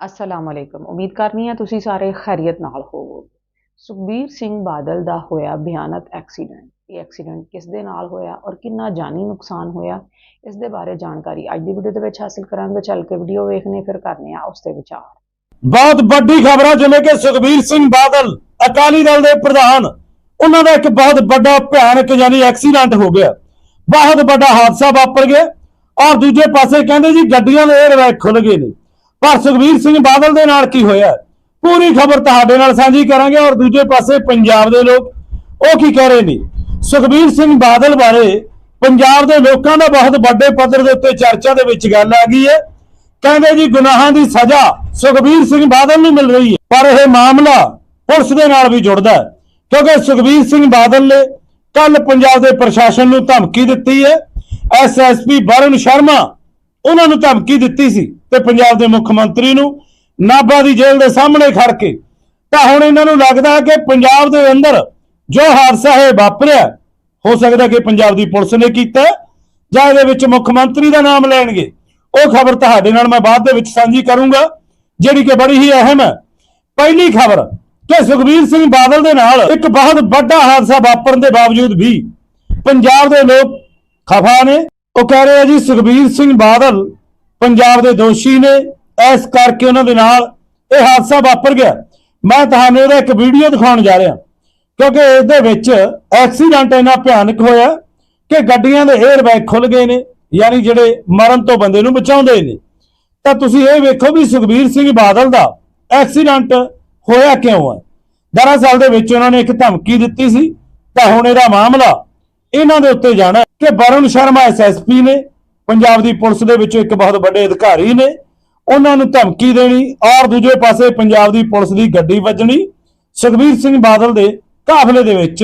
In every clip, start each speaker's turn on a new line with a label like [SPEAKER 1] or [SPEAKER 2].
[SPEAKER 1] ਅਸਲਾਮ ਅਲੈਕਮ ਉਮੀਦ ਕਰਨੀ ਆ ਤੁਸੀਂ ਸਾਰੇ ਖੈਰੀਅਤ ਨਾਲ ਹੋਵੋਗੇ। ਸੁਖਬੀਰ ਸਿੰਘ ਬਾਦਲ ਦਾ ਹੋਇਆ ਭਿਆਨਕ ਐਕਸੀਡੈਂਟ ਇਹ ਐਕਸੀਡੈਂਟ ਕਿਸ ਦੇ ਨਾਲ ਹੋਇਆ ਔਰ ਕਿੰਨਾ ਜਾਨੀ ਨੁਕਸਾਨ ਹੋਇਆ, ਇਸ ਦੇ ਬਾਰੇ ਜਾਣਕਾਰੀ ਅੱਜ ਦੀ ਵੀਡੀਓ ਦੇ ਵਿੱਚ ਹਾਸਿਲ ਕਰਾਂਗੇ। ਚੱਲ ਕੇ ਵੀਡੀਓ ਵੇਖਨੇ, ਫਿਰ ਕਰਨੇ ਆ ਉਸ ਤੇ ਵਿਚਾਰ।
[SPEAKER 2] ਬਹੁਤ ਵੱਡੀ ਖਬਰ ਹੈ ਜਿਵੇਂ ਕਿ ਸੁਖਬੀਰ ਸਿੰਘ ਬਾਦਲ, ਅਕਾਲੀ ਦਲ ਦੇ ਪ੍ਰਧਾਨ, ਉਹਨਾਂ ਦਾ ਇੱਕ ਬਹੁਤ ਵੱਡਾ ਭਿਆਨਕ ਯਾਨੀ ਐਕਸੀਡੈਂਟ ਹੋ ਗਿਆ। ਬਹੁਤ ਵੱਡਾ ਹਾਦਸਾ ਵਾਪਰ ਗਿਆ ਔਰ ਦੂਜੇ ਪਾਸੇ ਕਹਿੰਦੇ ਜੀ ਗੱਡੀਆਂ ਦੇ 에ਅਰਬੈਗ ਖੁੱਲ ਗਏ ਨੇ। ਪਰ ਸੁਖਬੀਰ ਸਿੰਘ ਬਾਦਲ ਦੇ ਨਾਲ ਕੀ ਹੋਇਆ? ਪੂਰੀ ਖਬਰ ਤੁਹਾਡੇ ਨਾਲ ਸਾਂਝੀ ਕਰਾਂਗੇ ਔਰ ਦੂਜੇ ਪਾਸੇ ਪੰਜਾਬ ਦੇ ਲੋਕ ਉਹ ਕੀ ਕਹਿ ਰਹੇ ਨੇ? ਸੁਖਬੀਰ ਸਿੰਘ ਬਾਦਲ ਬਾਰੇ ਪੰਜਾਬ ਦੇ ਲੋਕਾਂ ਦਾ ਬਹੁਤ ਵੱਡੇ ਪੱਧਰ ਦੇ ਉੱਤੇ ਚਰਚਾ ਦੇ ਵਿੱਚ ਗੱਲ ਆ ਗਈ ਹੈ। ਕਹਿੰਦੇ ਜੀ ਗੁਨਾਹਾਂ ਦੀ ਸਜ਼ਾ ਸੁਖਬੀਰ ਸਿੰਘ ਬਾਦਲ ਨੂੰ ਮਿਲ ਰਹੀ ਹੈ, ਪਰ ਇਹ ਮਾਮਲਾ ਪੁਲਿਸ ਦੇ ਨਾਲ ਵੀ ਜੁੜਦਾ ਹੈ। ਕਿਉਂਕਿ ਸੁਖਬੀਰ ਸਿੰਘ ਬਾਦਲ ਨੇ ਕੱਲ ਪੰਜਾਬ ਦੇ ਪ੍ਰਸ਼ਾਸਨ ਨੂੰ ਧਮਕੀ ਦਿੱਤੀ ਹੈ। ਐਸਐਸਪੀ ਵਰੁਣ ਸ਼ਰਮਾ ਉਹਨਾਂ ਨੂੰ ਧਮਕੀ ਦਿੱਤੀ ਸੀ ਤੇ ਪੰਜਾਬ ਦੇ ਮੁੱਖ ਮੰਤਰੀ ਨੂੰ ਨਾਭਾ ਦੀ ਜੇਲ੍ਹ ਦੇ ਸਾਹਮਣੇ ਖੜ ਕੇ, ਤਾਂ ਹੁਣ ਇਹਨਾਂ ਨੂੰ ਲੱਗਦਾ ਕਿ ਪੰਜਾਬ ਦੇ ਅੰਦਰ ਜੋ ਹਾਦਸਾ ਹੈ ਵਾਪਰਿਆ, ਹੋ ਸਕਦਾ ਕਿ ਪੰਜਾਬ ਦੀ ਪੁਲਿਸ ਨੇ ਕੀਤਾ ਜਾਂ ਇਹਦੇ ਵਿੱਚ ਮੁੱਖ ਮੰਤਰੀ ਦਾ ਨਾਮ ਲੈਣਗੇ। ਉਹ ਖਬਰ ਤੁਹਾਡੇ ਨਾਲ ਮੈਂ ਬਾਅਦ ਦੇ ਵਿੱਚ ਸਾਂਝੀ ਕਰੂੰਗਾ, ਜਿਹੜੀ ਕਿ ਬੜੀ ਹੀ ਅਹਿਮ ਹੈ। ਪਹਿਲੀ ਖਬਰ ਕਿ ਸੁਖਬੀਰ ਸਿੰਘ ਬਾਦਲ ਦੇ ਨਾਲ ਇੱਕ ਬਹੁਤ ਵੱਡਾ ਹਾਦਸਾ ਵਾਪਰਨ ਦੇ ਬਾਵਜੂਦ ਵੀ ਪੰਜਾਬ ਦੇ ਲੋਕ ਖਫਾ ਨੇ। ਉਹ ਕਹਿ ਰਹੇ ਆ ਜੀ, ਸੁਖਬੀਰ ਸਿੰਘ ਬਾਦਲ ਪੰਜਾਬ ਦੇ ਦੋਸ਼ੀ ਨੇ, ਇਸ ਕਰਕੇ ਉਹਨਾਂ ਦੇ ਨਾਲ ਇਹ ਹਾਦਸਾ ਵਾਪਰ ਗਿਆ। ਮੈਂ ਤੁਹਾਨੂੰ ਇਹਦਾ ਇੱਕ ਵੀਡੀਓ ਦਿਖਾਉਣ ਜਾ ਰਿਹਾ। ਕਿਉਂਕਿ ਇਸ ਦੇ ਵਿੱਚ ਐਕਸੀਡੈਂਟ ਇੰਨਾ ਭਿਆਨਕ ਹੋਇਆ ਕਿ ਗੱਡੀਆਂ ਦੇ 에ਅਰਬੈਗ ਖੁੱਲ ਗਏ ਨੇ, ਯਾਨੀ ਜਿਹੜੇ ਮਰਨ ਤੋਂ ਬੰਦੇ ਨੂੰ ਬਚਾਉਂਦੇ ਨੇ। ਤਾਂ ਤੁਸੀਂ ਇਹ ਵੇਖੋ ਵੀ ਸੁਖਬੀਰ ਸਿੰਘ ਬਾਦਲ ਦਾ ਐਕਸੀਡੈਂਟ ਹੋਇਆ ਕਿਉਂ ਹੈ ਦਰਅਸਲ ਦੇ ਵਿੱਚ ਉਹਨਾਂ ਨੇ ਇੱਕ ਧਮਕੀ ਦਿੱਤੀ ਸੀ, ਤਾਂ ਹੁਣ ਇਹਦਾ ਮਾਮਲਾ ਇਹਨਾਂ ਦੇ ਉੱਤੇ ਜਾਣਾ ਕਿ ਵਰੁਣ ਸ਼ਰਮਾ ਐਸਐਸਪੀ ਨੇ, ਪੰਜਾਬ ਦੀ ਪੁਲਿਸ ਦੇ ਵਿੱਚੋਂ ਇੱਕ ਬਹੁਤ ਵੱਡੇ ਅਧਿਕਾਰੀ ਨੇ, ਉਹਨਾਂ ਨੂੰ ਧਮਕੀ ਦੇਣੀ ਔਰ ਦੂਜੇ ਪਾਸੇ ਪੰਜਾਬ ਦੀ ਪੁਲਿਸ ਦੀ ਗੱਡੀ ਵੱਜਣੀ, ਸੁਖਬੀਰ ਸਿੰਘ ਬਾਦਲ ਦੇ ਕਾਫਲੇ ਦੇ ਵਿੱਚ।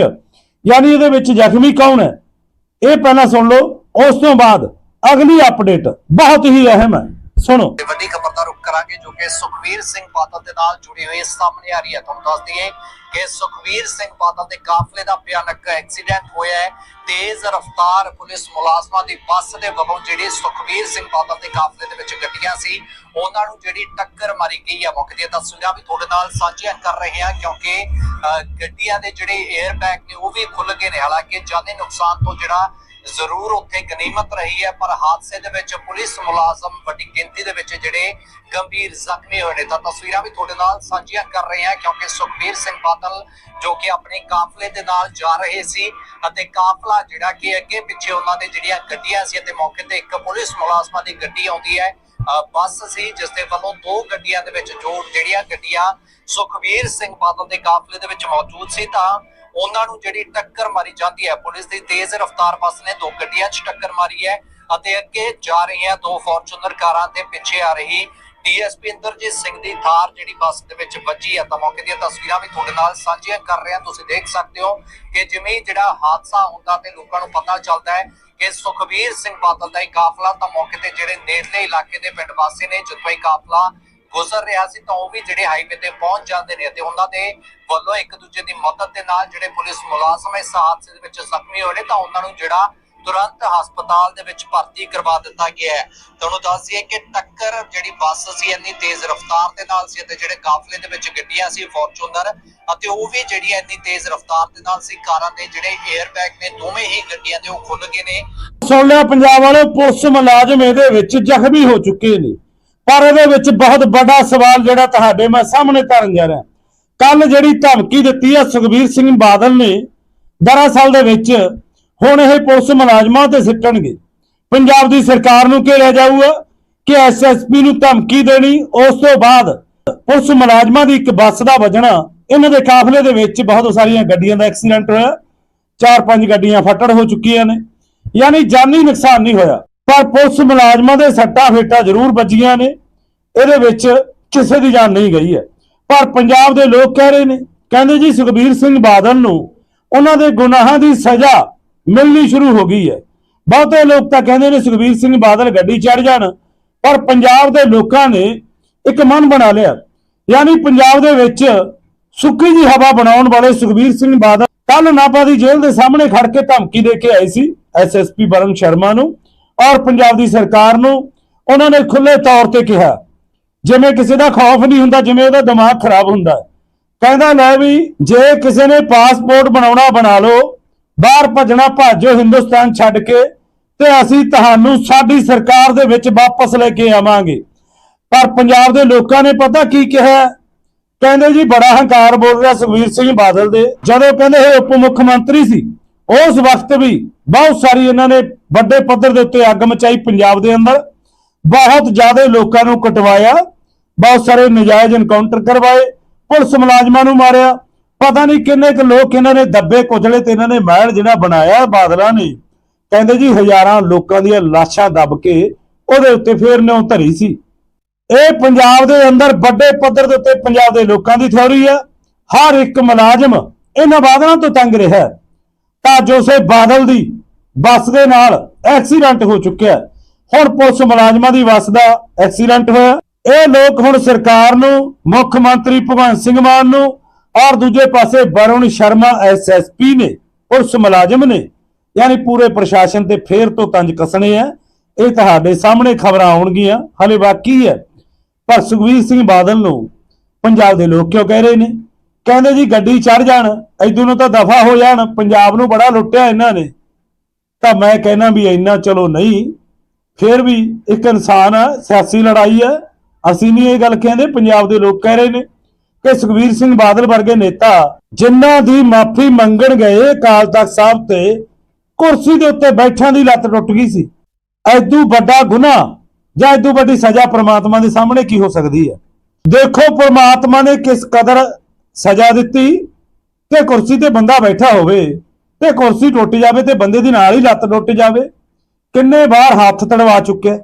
[SPEAKER 2] ਯਾਨੀ ਇਹਦੇ ਵਿੱਚ ਜ਼ਖਮੀ ਕੌਣ ਹੈ? ਇਹ ਪਹਿਲਾਂ ਸੁਣ ਲਓ, ਉਸ ਤੋਂ ਬਾਅਦ ਅਗਲੀ ਅਪਡੇਟ ਬਹੁਤ ਹੀ ਅਹਿਮ ਹੈ। ਸੁਣੋ।
[SPEAKER 3] ਵੱਡੀ ਖਬਰ ਦਾ ਰੁਕ ਕਰਾਂਗੇ ਜੋ ਕਿ ਸੁਖਵੀਰ ਸਿੰਘ ਬਾਦਲ ਦੇ ਨਾਲ ਜੁੜੀ ਹੋਈ ਸਾਹਮਣੇ ਆ ਰਹੀ ਹੈ, ਤੁਹਾਨੂੰ ਦੱਸ ਦਈਏ ਕਿ ਸੁਖਵੀਰ ਸਿੰਘ ਬਾਦਲ ਦੇ ਕਾਫਲੇ ਦਾ ਭਿਆਨਕ ਐਕਸੀਡੈਂਟ ਹੋਇਆ ਹੈ। ਤੇਜ਼ ਰਫ਼ਤਾਰ ਪੁਲਿਸ ਮੁਲਾਜ਼ਮਾਂ ਦੀ ਬੱਸ ਦੇ ਵੱਲੋਂ ਜਿਹੜੀ ਸੁਖਵੀਰ ਸਿੰਘ ਬਾਦਲ ਦੇ ਕਾਫਲੇ ਦੇ ਵਿੱਚ ਗੱਡੀਆਂ ਸੀ, ਉਹਨਾਂ ਨੂੰ ਜਿਹੜੀ ਟੱਕਰ ਮਾਰੀ ਗਈ ਹੈ। ਮੌਕੇ ਦੀਆਂ ਤਸਵੀਰਾਂ ਵੀ ਤੁਹਾਡੇ ਨਾਲ ਸਾਂਝੀਆਂ ਕਰ ਰਹੇ ਹਾਂ ਕਿਉਂਕਿ ਗੱਡੀਆਂ ਦੇ ਜਿਹੜੇ 에ਅਰ ਬੈਗ ਨੇ ਉਹ ਵੀ ਖੁੱਲ ਗਏ ਨੇ। ਹਾਲਾਂਕਿ ਜਾਨੀ ਨੁਕਸਾਨ ਤੋਂ ਜਿਹੜਾ ਜ਼ਰੂਰ ਉੱਥੇ ਗਨੀਮਤ ਰਹੀ ਹੈ ਪਰ ਹਾਦਸੇ ਦੇ ਵਿੱਚ ਪੁਲਿਸ ਮੁਲਾਜ਼ਮ ਵੱਡੀ ਗਿਣਤੀ ਦੇ ਵਿੱਚ ਜਿਹੜੇ ਗੰਭੀਰ ਜ਼ਖਮੀ ਹੋਏ ਨੇ। ਤਾਂ ਤਸਵੀਰਾਂ ਵੀ ਤੁਹਾਡੇ ਨਾਲ ਸਾਂਝੀਆਂ ਕਰ ਰਹੇ ਹਾਂ ਕਿਉਂਕਿ ਸੁਖਬੀਰ ਸਿੰਘ ਬਾਦਲ ਜੋ ਕਿ ਆਪਣੇ ਕਾਫਲੇ ਦੇ ਨਾਲ ਜਾ ਰਹੇ ਸੀ ਅਤੇ ਕਾਫਲਾ ਜਿਹੜਾ ਕਿ ਅੱਗੇ ਪਿੱਛੇ ਉਹਨਾਂ ਦੇ ਜਿਹੜੀਆਂ ਗੱਡੀਆਂ ਸੀ ਅਤੇ ਮੌਕੇ ਤੇ ਇੱਕ ਪੁਲਿਸ ਮੁਲਾਜ਼ਮਾਂ ਦੀ ਗੱਡੀ ਆਉਂਦੀ ਹੈ ਅ, ਬੱਸ ਸੀ ਜਿਸ ਦੇ ਵੱਲੋਂ ਦੋ ਗੱਡੀਆਂ ਦੇ ਵਿੱਚ ਜੋ ਜਿਹੜੀਆਂ ਗੱਡੀਆਂ ਸੁਖਬੀਰ ਸਿੰਘ ਬਾਦਲ ਦੇ ਕਾਫਲੇ ਦੇ ਵਿੱਚ ਮੌਜੂਦ ਸੀ ਤਾਂ ਉਹਨਾਂ ਨੂੰ ਜਿਹੜੀ ਟੱਕਰ ਮਾਰੀ ਜਾਂਦੀ ਹੈ, ਪੁਲਿਸ ਦੀ ਤੇਜ਼ ਰਫ਼ਤਾਰ ਬੱਸ ਨੇ ਦੋ ਗੱਡੀਆਂ 'ਚ ਟੱਕਰ ਮਾਰੀ ਹੈ ਅਤੇ ਅੱਗੇ ਜਾ ਰਹੀਆਂ ਦੋ ਫੋਰਚੂਨਰ ਕਾਰਾਂ ਤੇ ਪਿੱਛੇ ਆ ਰਹੀ ਡੀਐਸਪੀ ਇੰਦਰਜੀਤ ਸਿੰਘ ਦੀ ਥਾਰ ਜਿਹੜੀ ਬੱਸ ਦੇ ਵਿੱਚ ਵੱਜੀ ਹੈ। ਤਾਂ ਮੌਕੇ ਦੀਆਂ ਤਸਵੀਰਾਂ ਵੀ ਤੁਹਾਡੇ ਨਾਲ ਸਾਂਝੀਆਂ ਕਰ ਰਹੇ ਹਾਂ। ਤੁਸੀਂ ਦੇਖ ਸਕਦੇ ਹੋ ਕਿ ਜਿਵੇਂ ਜਿਹੜਾ ਹਾਦਸਾ ਹੁੰਦਾ ਤੇ ਲੋਕਾਂ ਨੂੰ ਪਤਾ ਚੱਲਦਾ ਹੈ ਕਿ ਸੁਖਬੀਰ ਸਿੰਘ ਬਾਦਲ ਦਾ ਇਹ ਕਾਫਲਾ ਤਾਂ ਮੌਕੇ ਤੇ ਜਿਹੜੇ ਨੇੜਲੇ ਇਲਾਕੇ ਦੇ ਪਿੰਡ ਵਾਸੀ ਨੇ, ਜਦੋਂ ਇਹ ਕਾਫਲਾ ਗੁਜ਼ਰ ਰਿਹਾ ਸੀ ਤਾਂ ਉਹ ਵੀ ਜਿਹੜੇ ਹਾਈਵੇ ਤੇ ਪਹੁੰਚ ਜਾਂਦੇ ਨੇ ਤੇ ਉਹਨਾਂ ਦੇ ਵੱਲੋਂ ਇੱਕ ਦੂਜੇ ਦੀ ਮਦਦ ਦੇ ਨਾਲ ਜਿਹੜੇ ਪੁਲਿਸ ਮੁਲਾਜ਼ਮ ਇਸ ਹਾਦਸੇ ਦੇ ਵਿੱਚ ਜ਼ਖਮੀ ਹੋਏ ਨੇ ਤਾਂ ਉਹਨਾਂ ਨੂੰ ਜਿਹੜਾ ਤੁਰੰਤ ਹਸਪਤਾਲ ਦੇ ਵਿੱਚ ਭਰਤੀ ਕਰਵਾ ਦਿੱਤਾ ਗਿਆ ਹੈ। ਤੁਹਾਨੂੰ ਦੱਸ ਦਈਏ ਕਿ ਟੱਕਰ ਜਿਹੜੀ ਬੱਸ ਸੀ, ਇੰਨੀ ਤੇਜ਼ ਰਫ਼ਤਾਰ ਦੇ ਨਾਲ ਸੀ ਅਤੇ ਜਿਹੜੇ ਕਾਫਲੇ ਦੇ ਵਿੱਚ ਗੱਡੀਆਂ ਸੀ, ਫੋਰਚੂਨਰ ਅਤੇ ਉਹ ਵੀ ਜਿਹੜੀ ਇੰਨੀ ਤੇਜ਼ ਰਫ਼ਤਾਰ ਦੇ ਨਾਲ ਸੀ, ਕਾਰਾਂ ਦੇ ਜਿਹੜੇ 에ਅਰ ਬੈਗ ਨੇ ਦੋਵੇਂ ਹੀ ਗੱਡੀਆਂ ਦੇ ਉਹ ਖੁੱਲ ਗਏ ਨੇ।
[SPEAKER 2] ਸੁਣ ਲਿਆ ਪੰਜਾਬ ਵਾਲੇ ਪੁਲਿਸ ਮੁਲਾਜ਼ਮ ਇਹਦੇ ਵਿੱਚ ਜ਼ਖਮੀ ਹੋ ਚੁੱਕੇ ਨੇ। ਪਰ ਇਹਦੇ ਵਿੱਚ ਬਹੁਤ ਵੱਡਾ ਸਵਾਲ ਜਿਹੜਾ ਤੁਹਾਡੇ ਮੈਂ ਸਾਹਮਣੇ ਧਰਨ ਜਾ ਰਿਹਾ। ਕੱਲ ਜਿਹੜੀ ਧਮਕੀ ਦਿੱਤੀ ਹੈ ਸੁਖਬੀਰ ਸਿੰਘ ਬਾਦਲ ਨੇ, ਦਰਅਸਲ ਦੇ ਵਿੱਚ ਹੁਣ ਇਹ ਪੁਲਿਸ ਮੁਲਾਜ਼ਮਾਂ ਤੇ ਸਿੱਟਣਗੇ। ਪੰਜਾਬ ਦੀ ਸਰਕਾਰ ਨੂੰ ਘੇਰਿਆ ਜਾਊਗਾ ਕਿ ਐਸਐਸਪੀ ਨੂੰ ਧਮਕੀ ਦੇਣੀ, ਉਸ ਤੋਂ ਬਾਅਦ ਪੁਲਿਸ ਮੁਲਾਜ਼ਮਾਂ ਦੀ ਇੱਕ ਬੱਸ ਦਾ ਵੱਜਣਾ, ਇਹਨਾਂ ਦੇ ਕਾਫਲੇ ਦੇ ਵਿੱਚ ਬਹੁਤ ਸਾਰੀਆਂ ਗੱਡੀਆਂ ਦਾ ਐਕਸੀਡੈਂਟ ਹੋਇਆ। ਚਾਰ ਪੰਜ ਗੱਡੀਆਂ ਫੱਟੜ ਹੋ ਚੁੱਕੀਆਂ ਨੇ। ਯਾਨੀ ਜਾਨੀ ਨੁਕਸਾਨ ਨਹੀਂ ਹੋਇਆ। ਪਰ ਪੁਲਿਸ ਮੁਲਾਜ਼ਮਾਂ ਦੇ ਸੱਟਾਂ ਫੇਟਾਂ ਜ਼ਰੂਰ ਵੱਜੀਆਂ ਨੇ। ਇਹਦੇ ਵਿੱਚ ਕਿਸੇ ਦੀ ਜਾਨ ਨਹੀਂ ਗਈ ਹੈ। ਪਰ ਪੰਜਾਬ ਦੇ ਲੋਕ ਕਹਿ ਰਹੇ ਨੇ, ਕਹਿੰਦੇ ਜੀ ਸੁਖਬੀਰ ਸਿੰਘ ਬਾਦਲ ਨੂੰ ਉਹਨਾਂ ਦੇ ਗੁਨਾਹਾਂ ਦੀ ਸਜ਼ਾ ਮਿਲਣੀ ਸ਼ੁਰੂ ਹੋ ਗਈ ਹੈ। ਬਹੁਤੇ ਲੋਕ ਤਾਂ ਕਹਿੰਦੇ ਨੇ ਸੁਖਬੀਰ ਸਿੰਘ ਬਾਦਲ ਗੱਡੀ ਚੜ ਜਾਣ, ਪਰ ਪੰਜਾਬ ਦੇ ਲੋਕਾਂ ਨੇ ਇੱਕ ਮਨ ਬਣਾ ਲਿਆ। ਯਾਨੀ ਪੰਜਾਬ ਦੇ ਵਿੱਚ ਸੁੱਕੀ ਜੀ ਹਵਾ ਬਣਾਉਣ ਵਾਲੇ ਸੁਖਬੀਰ ਸਿੰਘ ਬਾਦਲ ਕੱਲ ਨਾਭਾ ਦੀ ਜੇਲ੍ਹ ਦੇ ਸਾਹਮਣੇ ਖੜ ਕੇ ਧਮਕੀ ਦੇ ਕੇ ਆਏ ਸੀ। ਐਸਐਸਪੀ ਬਰਨ ਸ਼ਰਮਾ ਨੂੰ ਔਰ ਪੰਜਾਬ ਦੀ ਸਰਕਾਰ ਨੂੰ ਉਹਨਾਂ ਨੇ ਖੁੱਲੇ ਤੌਰ ਤੇ ਕਿਹਾ, ਜਿਵੇਂ ਕਿਸੇ ਦਾ ਖੌਫ ਨਹੀਂ ਹੁੰਦਾ, ਜਿਵੇਂ ਉਹਦਾ ਦਿਮਾਗ ਖਰਾਬ ਹੁੰਦਾ ਕਹਿੰਦਾ ਲੈ ਵੀ ਜੇ ਕਿਸੇ ਨੇ ਪਾਸਪੋਰਟ ਬਣਾਉਣਾ ਬਣਾ ਲਓ, ਬਾਹਰ ਭੱਜਣਾ ਭਾਜੋ, ਹਿੰਦੁਸਤਾਨ ਛੱਡ ਕੇ, ਤੇ ਅਸੀਂ ਤੁਹਾਨੂੰ ਸਾਡੀ ਸਰਕਾਰ ਦੇ ਵਿੱਚ ਵਾਪਸ ਲੈ ਕੇ ਆਵਾਂਗੇ। ਪਰ ਪੰਜਾਬ ਦੇ ਲੋਕਾਂ ਨੇ ਪਤਾ ਕੀ ਕਿਹਾ? ਕਹਿੰਦੇ ਜੀ, ਬੜਾ ਹੰਕਾਰ ਬੋਲ ਰਿਹਾ ਸੁਖਬੀਰ ਸਿੰਘ ਬਾਦਲ ਦੇ। ਜਦੋਂ ਕਹਿੰਦੇ ਇਹ ਉਪ ਮੁੱਖ ਮੰਤਰੀ ਸੀ, ਉਸ ਵਕਤ ਵੀ ਬਹੁਤ ਸਾਰੀ ਇਹਨਾਂ ਨੇ ਵੱਡੇ ਪੱਧਰ ਦੇ ਉੱਤੇ ਅੱਗ ਮਚਾਈ ਪੰਜਾਬ ਦੇ ਅੰਦਰ। ਬਹੁਤ ਜ਼ਿਆਦਾ ਲੋਕਾਂ ਨੂੰ ਕਟਵਾਇਆ। ਬਹੁਤ ਸਾਰੇ ਨਜਾਇਜ਼ ਐਨਕਾਊਂਟਰ ਕਰਵਾਏ। ਪੁਲਿਸ ਮੁਲਾਜ਼ਮਾਂ ਨੂੰ ਮਾਰਿਆ। ਪਤਾ ਨਹੀਂ ਕਿੰਨੇ ਕੁ ਲੋਕ ਇਹਨਾਂ ਨੇ ਦੱਬੇ ਕੁਚਲੇ ਤੇ ਇਹਨਾਂ ਨੇ ਮਹਿਲ ਜਿਹੜਾ ਬਣਾਇਆ ਬਾਦਲਾਂ ਨੇ। ਕਹਿੰਦੇ ਜੀ ਹਜ਼ਾਰਾਂ ਲੋਕਾਂ ਦੀਆਂ ਲਾਸ਼ਾਂ ਦੱਬ ਕੇ ਉਹਦੇ ਉੱਤੇ ਫੇਰ ਨਿਉ ਧਰੀ ਸੀ। ਇਹ ਪੰਜਾਬ ਦੇ ਅੰਦਰ ਵੱਡੇ ਪੱਧਰ ਦੇ ਉੱਤੇ ਪੰਜਾਬ ਦੇ ਲੋਕਾਂ ਦੀ ਥਿਉਰੀ ਹੈ ਹਰ ਇੱਕ ਮੁਲਾਜ਼ਮ ਇਹਨਾਂ ਬਾਦਲਾਂ ਤੋਂ ਤੰਗ ਰਿਹਾ। ਹੈ। ਤਾਂ ਜੋਸੇ ਬਾਦਲ ਦੀ ਬੱਸ ਦੇ ਨਾਲ ਐਕਸੀਡੈਂਟ ਹੋ ਚੁੱਕਿਆ ਹੁਣ ਪੁਲਿਸ ਮੁਲਾਜ਼ਮਾਂ ਦੀ ਬੱਸ ਦਾ ਐਕਸੀਡੈਂਟ ਹੋਇਆ ਇਹ ਲੋਕ ਹੁਣ ਸਰਕਾਰ ਨੂੰ, ਮੁੱਖ ਮੰਤਰੀ ਭਗਵੰਤ ਸਿੰਘ ਮਾਨ ਨੂੰ ਔਰ ਦੂਜੇ ਪਾਸੇ ਵਰੁਣ ਸ਼ਰਮਾ ਐਸਐਸਪੀ ਨੇ, ਪੁਲਿਸ ਮੁਲਾਜ਼ਮ ਨੇ, ਯਾਨੀ ਪੂਰੇ ਪ੍ਰਸ਼ਾਸਨ ਤੇ ਫੇਰ ਤੋਂ ਤੰਜ ਕੱਸਣੇ ਆ। ਇਹ ਤੁਹਾਡੇ ਸਾਹਮਣੇ ਖਬਰਾਂ ਆਉਣਗੀਆਂ। ਹਲੇ ਬਾਕੀ ਹੈ। ਪਰ ਸੁਖਵੀਰ ਸਿੰਘ ਬਾਦਲ ਨੂੰ ਪੰਜਾਬ ਦੇ ਲੋਕ ਕਿਉਂ ਕਹਿ ਰਹੇ ਨੇ? ਕਹਿੰਦੇ ਜੀ ਗੱਡੀ ਚੜ ਜਾਣ ਐਦੂ ਨੂੰ ਤਾਂ ਦਫਾ ਹੋ ਜਾਣ, ਪੰਜਾਬ ਨੂੰ ਬੜਾ ਲੁੱਟਿਆ ਇਹਨਾਂ ਨੇ। ਤਾਂ ਮੈਂ ਕਹਿਣਾ ਵੀ ਇੰਨਾ ਚਲੋ ਨਹੀਂ, ਫਿਰ ਵੀ ਇੱਕ ਇਨਸਾਨ ਹੈ ਸਿਆਸੀ ਲੜਾਈ ਹੈ ਅਸੀਂ ਨਹੀਂ ਇਹ ਗੱਲ ਕਹਿੰਦੇ, ਪੰਜਾਬ ਦੇ ਲੋਕ ਕਹਿ ਰਹੇ ਨੇ ਕਿ ਸੁਖਵੀਰ ਸਿੰਘ ਬਾਦਲ ਵਰਗੇ ਨੇਤਾ ਜਿਨ੍ਹਾਂ ਦੀ ਮਾਫੀ ਮੰਗਣ ਗਏ ਅਕਾਲ ਤਖਤ ਸਾਹਿਬ ਤੇ, ਕੁਰਸੀ ਦੇ ਉੱਤੇ ਬੈਠਿਆਂ ਦੀ ਲੱਤ ਟੁੱਟ ਗਈ ਸੀ। ਐਦੂ ਵੱਡਾ ਗੁਨਾਹ ਜਾਂ ਐਦੂ ਵੱਡੀ ਸਜ਼ਾ ਪ੍ਰਮਾਤਮਾ ਦੇ ਸਾਹਮਣੇ ਕੀ ਹੋ ਸਕਦੀ ਹੈ ਦੇਖੋ, ਪ੍ਰਮਾਤਮਾ ਨੇ ਕਿਸ ਕਦਰ ਸਜ਼ਾ ਦਿੱਤੀ ਕਿ ਕੁਰਸੀ ਤੇ ਬੰਦਾ ਬੈਠਾ ਹੋਵੇ। ਤੇ ਕੁਰਸੀ ਟੁੱਟ ਜਾਵੇ ਤੇ ਬੰਦੇ ਦੀ ਨਾਲ ਹੀ ਲੱਤ ਟੁੱਟ ਜਾਵੇ। ਕਿੰਨੇ ਵਾਰ ਹੱਥ ਤੜਵਾ ਚੁੱਕਿਆ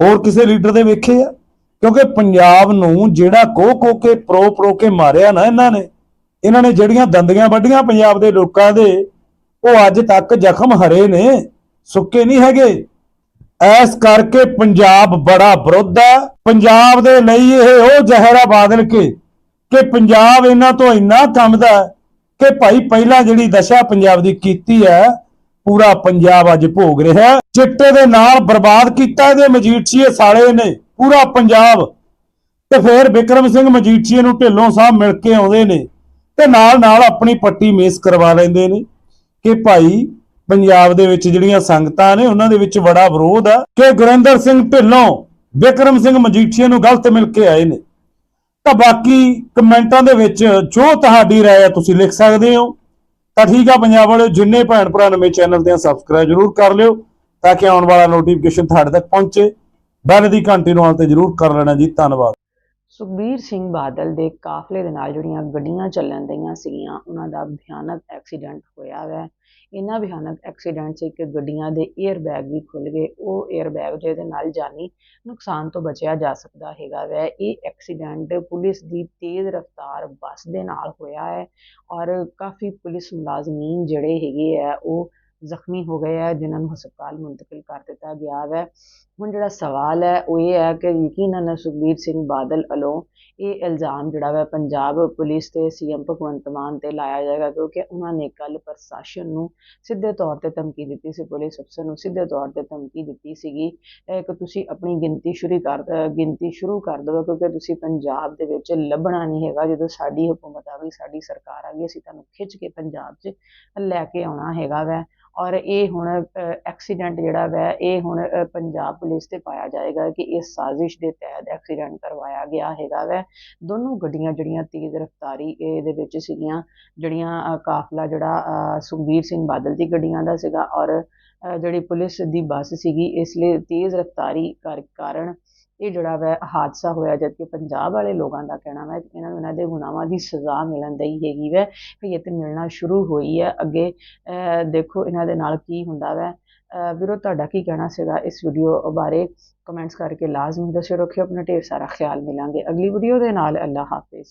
[SPEAKER 2] ਹੋਰ ਕਿਸੇ ਲੀਡਰ ਦੇ ਵੇਖੇ ਆ। ਕਿਉਂਕਿ ਪੰਜਾਬ ਨੂੰ ਜਿਹੜਾ ਕੋ ਕੋ ਕੇ, ਪ੍ਰੋ ਪ੍ਰੋ ਕੇ ਮਾਰਿਆ ਨਾ ਇਹਨਾਂ ਨੇ ਇਹਨਾਂ ਨੇ ਜਿਹੜੀਆਂ ਦੰਦੀਆਂ ਵੱਡੀਆਂ ਪੰਜਾਬ ਦੇ ਲੋਕਾਂ ਦੇ, ਉਹ ਅੱਜ ਤੱਕ ਜ਼ਖਮ ਹਰੇ ਨੇ, ਸੁੱਕੇ ਨਹੀਂ ਹੈਗੇ। ਐਸ ਕਰਕੇ ਪੰਜਾਬ ਬੜਾ ਵਿਰੋਧ ਹੈ ਪੰਜਾਬ ਦੇ ਲਈ ਇਹ ਉਹ ਜ਼ਹਿਰਾ ਬਾਦਲ ਕੇ, ਕਿ ਪੰਜਾਬ ਇਹਨਾਂ ਤੋਂ ਇੰਨਾ ਕੰਮਦਾ ਕਿ ਭਾਈ ਪਹਿਲਾਂ ਜਿਹੜੀ ਦਸ਼ਾ ਪੰਜਾਬ ਦੀ ਕੀਤੀ ਹੈ, ਪੂਰਾ ਪੰਜਾਬ ਅੱਜ ਭੋਗ ਰਿਹਾ ਚਿੱਟੇ ਦੇ ਨਾਲ ਬਰਬਾਦ ਕੀਤਾ ਇਹਦੇ ਮਜੀਠੀਏ ਸਾਲੇ ਨੇ, ਪੂਰਾ ਪੰਜਾਬ। ਤੇ ਫਿਰ ਵਿਕਰਮ ਸਿੰਘ ਮਜੀਠੀਏ ਨੂੰ ਢਿੱਲੋਂ ਸਾਹਿਬ ਮਿਲ ਕੇ ਆਉਂਦੇ ਨੇ, ਤੇ ਨਾਲ ਨਾਲ ਆਪਣੀ ਪੱਟੀ ਮੇਸ ਕਰਵਾ ਲੈਂਦੇ ਨੇ ਕਿ ਭਾਈ ਪੰਜਾਬ ਦੇ ਵਿੱਚ ਜਿਹੜੀਆਂ ਸੰਗਤਾਂ ਨੇ, ਉਹਨਾਂ ਦੇ ਵਿੱਚ ਬੜਾ ਵਿਰੋਧ ਆ ਕਿ ਗੁਰਿੰਦਰ ਸਿੰਘ ਢਿੱਲੋਂ ਵਿਕਰਮ ਸਿੰਘ ਮਜੀਠੀਆ ਨੂੰ ਗਲਤ ਮਿਲ ਕੇ ਆਏ ਨੇ। ਤਾਂ ਬਾਕੀ ਕਮੈਂਟਾਂ ਦੇ ਵਿੱਚ ਜੋ ਤੁਹਾਡੀ ਰਾਏ ਹੈ ਤੁਸੀਂ ਲਿਖ ਸਕਦੇ ਹੋ। ਤਾਂ ਠੀਕ ਆ ਪੰਜਾਬ ਵਾਲਿਓ, ਜਿੰਨੇ ਭੈਣ ਭਰਾ ਨਵੇਂ ਚੈਨਲ ਤੇ ਸਬਸਕ੍ਰਾਈਬ ਜਰੂਰ ਕਰ ਲਿਓ ਤਾਂ ਕਿ ਆਉਣ ਵਾਲਾ ਨੋਟੀਫਿਕੇਸ਼ਨ ਤੁਹਾਡੇ ਤੱਕ ਪਹੁੰਚੇ। ਬੈਲ ਦੀ ਘੰਟੀ ਨੂੰ ਆਲ ਤੇ ਜਰੂਰ ਕਰ ਲੈਣਾ ਜੀ। ਧੰਨਵਾਦ।
[SPEAKER 1] ਸੁਖਬੀਰ ਸਿੰਘ ਬਾਦਲ ਦੇ ਕਾਫਲੇ ਦੇ ਨਾਲ ਜਿਹੜੀਆਂ ਗੱਡੀਆਂ ਚੱਲਣ ਦਈਆਂ ਸੀਗੀਆਂ, ਉਹਨਾਂ ਦਾ ਭਿਆਨਕ ਐਕਸੀਡੈਂਟ ਹੋਇਆ ਵੈ। ਇਹਨਾਂ ਭਿਆਨਕ ਐਕਸੀਡੈਂਟ 'ਚ ਇੱਕ ਗੱਡੀਆਂ ਦੇ 에ਅਰ ਬੈਗ ਵੀ ਖੁੱਲ ਗਏ। ਉਹ 에ਅਰ ਬੈਗ ਜਿਹਦੇ ਨਾਲ ਜਾਨੀ ਨੁਕਸਾਨ ਤੋਂ ਬਚਿਆ ਜਾ ਸਕਦਾ ਹੈਗਾ ਵੈ। ਇਹ ਐਕਸੀਡੈਂਟ ਪੁਲਿਸ ਦੀ ਤੇਜ਼ ਰਫ਼ਤਾਰ ਬੱਸ ਦੇ ਨਾਲ ਹੋਇਆ ਹੈ ਔਰ ਕਾਫੀ ਪੁਲਿਸ ਮੁਲਾਜ਼ਮੀਨ ਜਿਹੜੇ ਹੈਗੇ ਆ, ਉਹ ਜ਼ਖਮੀ ਹੋ ਗਏ ਆ, ਜਿਨ੍ਹਾਂ ਨੂੰ ਹਸਪਤਾਲ ਮੁੰਤਕਿਲ ਕਰ ਦਿੱਤਾ ਗਿਆ ਹੈ ਹੁਣ ਜਿਹੜਾ ਸਵਾਲ ਹੈ, ਉਹ ਇਹ ਹੈ ਕਿ ਯਕੀਨਨ ਸੁਖਬੀਰ ਸਿੰਘ ਬਾਦਲ ਵੱਲੋਂ ਇਹ ਇਲਜ਼ਾਮ ਜਿਹੜਾ ਵਾ ਪੰਜਾਬ ਪੁਲਿਸ ਤੇ ਸੀਐਮ ਭਗਵੰਤ ਮਾਨ ਤੇ ਲਾਇਆ ਜਾਏਗਾ, ਕਿਉਂਕਿ ਉਹਨਾਂ ਨੇ ਕੱਲ ਪ੍ਰਸ਼ਾਸਨ ਨੂੰ ਸਿੱਧੇ ਤੌਰ ਤੇ ਧਮਕੀ ਦਿੱਤੀ ਸੀ, ਪੁਲਿਸ ਅਫਸਰ ਨੂੰ ਸਿੱਧੇ ਤੌਰ ਤੇ ਧਮਕੀ ਦਿੱਤੀ ਸੀਗੀ। ਇਹ ਕਿ ਤੁਸੀਂ ਆਪਣੀ ਗਿਣਤੀ ਸ਼ੁਰੂ ਕਰ ਅਹ ਗਿਣਤੀ ਸ਼ੁਰੂ ਕਰ ਦਿਓ ਕਿਉਂਕਿ ਤੁਸੀਂ ਪੰਜਾਬ ਦੇ ਵਿੱਚ ਲੱਭਣਾ ਨਹੀਂ ਹੈਗਾ। ਜਦੋਂ ਸਾਡੀ ਹਕੂਮਤ ਆ ਗਈ, ਸਾਡੀ ਸਰਕਾਰ ਆ ਗਈ, ਅਸੀਂ ਤੁਹਾਨੂੰ ਖਿੱਚ ਕੇ ਪੰਜਾਬ 'ਚ ਲੈ ਕੇ ਆਉਣਾ ਹੈਗਾ ਵੈ। ਔਰ ਇਹ ਹੁਣ ਐਕਸੀਡੈਂਟ ਜਿਹੜਾ ਵੈ, ਇਹ ਹੁਣ ਪੰਜਾਬ ਪੁਲਿਸ ਤੇ ਪਾਇਆ ਜਾਏਗਾ ਕਿ ਇਸ ਸਾਜ਼ਿਸ਼ ਦੇ ਤਹਿਤ ਐਕਸੀਡੈਂਟ ਕਰਵਾਇਆ ਗਿਆ ਹੈਗਾ ਵੈ। ਦੋਨੋਂ ਗੱਡੀਆਂ ਜਿਹੜੀਆਂ ਤੇਜ਼ ਰਫ਼ਤਾਰੀ ਇਹਦੇ ਵਿੱਚ ਸੀਗੀਆਂ, ਜਿਹੜੀਆਂ ਕਾਫਲਾ ਜਿਹੜਾ ਸੁਖਬੀਰ ਸਿੰਘ ਬਾਦਲ ਦੀ ਗੱਡੀਆਂ ਦਾ ਸੀਗਾ ਔਰ ਜਿਹੜੀ ਪੁਲਿਸ ਦੀ ਬੱਸ ਸੀਗੀ, ਇਸ ਲਈ ਤੇਜ਼ ਰਫ਼ਤਾਰੀ ਕਰ, ਕਾਰਨ ਇਹ ਜਿਹੜਾ ਵੈ ਹਾਦਸਾ ਹੋਇਆ, ਜਦਕਿ ਪੰਜਾਬ ਵਾਲੇ ਲੋਕਾਂ ਦਾ ਕਹਿਣਾ ਹੈ ਕਿ ਇਹਨਾਂ ਨੂੰ ਇਹਨਾਂ ਦੇ ਗੁਨਾਹਾਂ ਦੀ ਸਜ਼ਾ ਮਿਲਣ ਦੀ ਹੈਗੀ ਵੈ ਕਿ ਇਹ ਤੇ ਮਿਲਣਾ ਸ਼ੁਰੂ ਹੋਈ ਹੈ ਅੱਗੇ ਦੇਖੋ ਇਹਨਾਂ ਦੇ ਨਾਲ ਕੀ ਹੁੰਦਾ ਵੈ। ਵੀਰੋ, ਤੁਹਾਡਾ ਕੀ ਕਹਿਣਾ ਸੀਗਾ ਇਸ ਵੀਡੀਓ ਬਾਰੇ? ਕਮੈਂਟਸ ਕਰਕੇ ਲਾਜ਼ਮੀ ਦੱਸਿਓ, ਰੱਖਿਓ, ਆਪਣਾ ਢੇਰ ਸਾਰਾ ਖਿਆਲ ਮਿਲਾਂਗੇ। ਅਗਲੀ ਵੀਡੀਓ ਦੇ ਨਾਲ ਅੱਲਾ ਹਾਫਿਜ਼।